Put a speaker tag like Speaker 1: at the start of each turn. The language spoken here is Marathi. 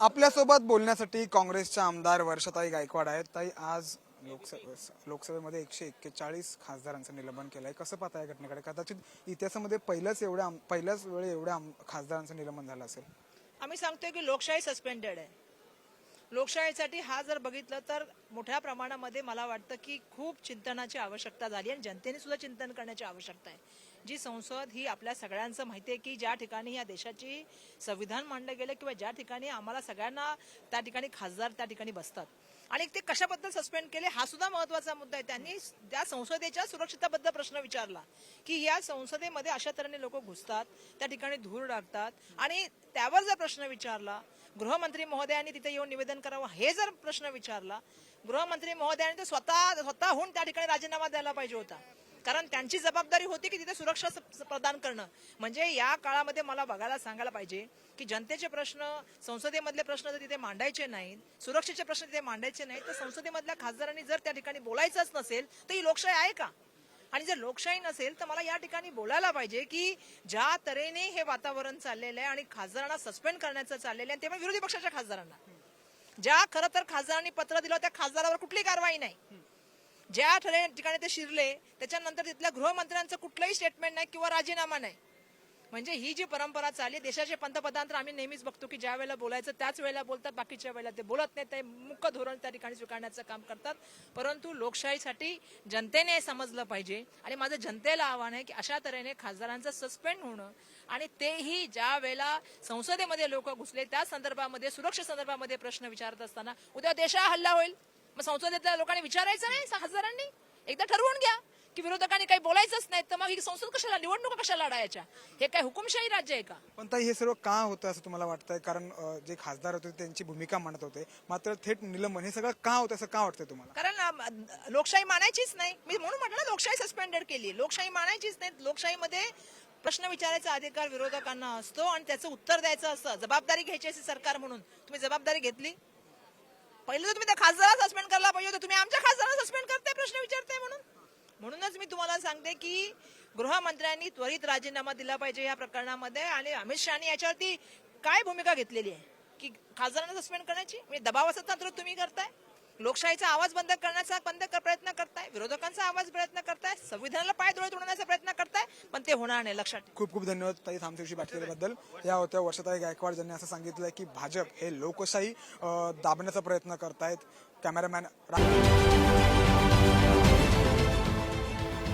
Speaker 1: आपल्यासोबत बोलण्यासाठी काँग्रेसच्या आमदार वर्षाताई गायकवाड आहेत. ताई आज लोकसभे लोकसभेमध्ये एकशे एक्केचाळीस खासदारांचं निलंबन केलंय. कसं पाहता या घटनेकडे? कदाचित इतिहासामध्ये पहिल्याच एवढ्या आम- पहिल्याच वेळी एवढ्या आम- खासदारांचं निलंबन झालं असेल.
Speaker 2: आम्ही सांगतोय की लोकशाही सस्पेंडेड आहे. लोकशाहीसाठी हा जर बघितलं तर मोठ्या प्रमाणामध्ये मला वाटतं की खूप चिंतनाची आवश्यकता झाली आणि जनतेने सुद्धा चिंतन करण्याची आवश्यकता आहे. जी संसद ही आपल्या सगळ्यांचं माहिती आहे की ज्या ठिकाणी या देशाची संविधान मांडलं गेलं किंवा ज्या ठिकाणी आम्हाला सगळ्यांना त्या ठिकाणी खासदार त्या ठिकाणी बसतात. आणि ते कशाबद्दल सस्पेंड केले हा सुद्धा महत्त्वाचा मुद्दा आहे. त्यांनी त्या संसदेच्या सुरक्षिततेबद्दल प्रश्न विचारला की या संसदेमध्ये अशा तऱ्हेने लोक घुसतात त्या ठिकाणी धूर टाकतात आणि त्यावर जर प्रश्न विचारला गृहमंत्री महोदयांनी तिथे येऊन निवेदन करावं हे जर प्रश्न विचारला गृहमंत्री महोदयांनी तर स्वतः स्वतःहून त्या ठिकाणी राजीनामा द्यायला पाहिजे होता. कारण त्यांची जबाबदारी होती की तिथे सुरक्षा प्रदान करणं. म्हणजे या काळामध्ये मला बघायला सांगायला पाहिजे की जनतेचे प्रश्न संसदेमधले प्रश्न जर तिथे मांडायचे नाहीत सुरक्षेचे प्रश्न तिथे मांडायचे नाहीत तर संसदेमधल्या खासदारांनी जर त्या ठिकाणी बोलायचंच नसेल तर ही लोकशाही आहे का? आणि जर लोकशाही नसेल तर मला या ठिकाणी बोलायला पाहिजे की ज्या तऱ्हेने हे वातावरण चाललेलं आहे आणि खासदारांना सस्पेंड करण्याचं चाललेलं आहे तेव्हा विरोधी पक्षाच्या खासदारांना. ज्या खरं तर खासदारांनी पत्र दिलं त्या खासदारावर कुठली कारवाई नाही. ज्या ठिकाणी ते शिरले त्याच्यानंतर तिथल्या गृहमंत्र्यांचं कुठलंही स्टेटमेंट नाही किंवा राजीनामा नाही. म्हणजे ही जी परंपरा चालली देशाचे पंतप्रधान तर आम्ही नेहमीच बघतो की ज्या वेळेला बोलायचं त्याच वेळेला बोलतात बाकीच्या वेळेला ते बोलत नाही ते मुख्य धोरण त्या ठिकाणी स्वीकारण्याचं काम करतात. परंतु लोकशाहीसाठी जनतेने हे समजलं पाहिजे आणि माझं जनतेला आव्हान आहे की अशा तऱ्हेने खासदारांचं सस्पेंड होणं आणि तेही ज्या वेळेला संसदेमध्ये लोक घुसले त्या संदर्भामध्ये सुरक्षे संदर्भामध्ये प्रश्न विचारत असताना उद्या देशा हल्ला होईल. मग संसदेतल्या लोकांनी विचारायचं नाही खासदारांनी? एकदा ठरवून घ्या. की विरोधकांनी काही बोलायचंच नाही तर मग ही संसद कशाला निवडणुका कशाला लढायच्या? हे काय हुकुमशाही राज्य आहे का?
Speaker 1: पण ताई हे सर्व का होतं असं तुम्हाला वाटतंय? कारण अं, जे खासदार होते त्यांची भूमिका मांडत होते. मात्र थेट निलंबन हे सगळं का होतं असं का वाटतंय तुम्हाला?
Speaker 2: कारण लोकशाही मानायचीच नाही. मी म्हणून म्हटलं ना, लोकशाही सस्पेंडेड केली. लोकशाही मानायचीच नाही. लोकशाहीमध्ये प्रश्न विचारायचा अधिकार विरोधकांना असतो आणि त्याचं उत्तर द्यायचं असतं. जबाबदारी घ्यायची असते सरकार म्हणून. तुम्ही जबाबदारी घेतली? पहिलं तर तुम्ही त्या खासदाराला सस्पेंड करायला पाहिजे होतं. तुम्ही आमच्या खासदाराला सस्पेंड करताय प्रश्न विचारताय म्हणून. म्हणूनच मी तुम्हाला सांगते की गृहमंत्र्यांनी त्वरित राजीनामा दिला पाहिजे या प्रकरणामध्ये आणि अमित शहानी याच्यावरती काय भूमिका घेतलेली आहे? की खासदारांना सस्पेंड करण्याची? म्हणजे दबाव असत तंत्र तुम्ही करताय? लोकशाहीचा आवाज बंद करण्याचा बंद कर- प्रयत्न करताय? विरोधकांचा आवाज प्रयत्न करताय? संविधानाला पाय धुळे तोडण्याचा प्रयत्न करताय? पण ते होणार नाही लक्षात
Speaker 1: खूप खूप धन्यवाद ताई थांबतेशी बात या होत्या वर्षाताई गायकवाड ज्यांनी असं सांगितलंय की भाजप हे लोकशाही दाबण्याचा प्रयत्न करतायत. कॅमेरामॅन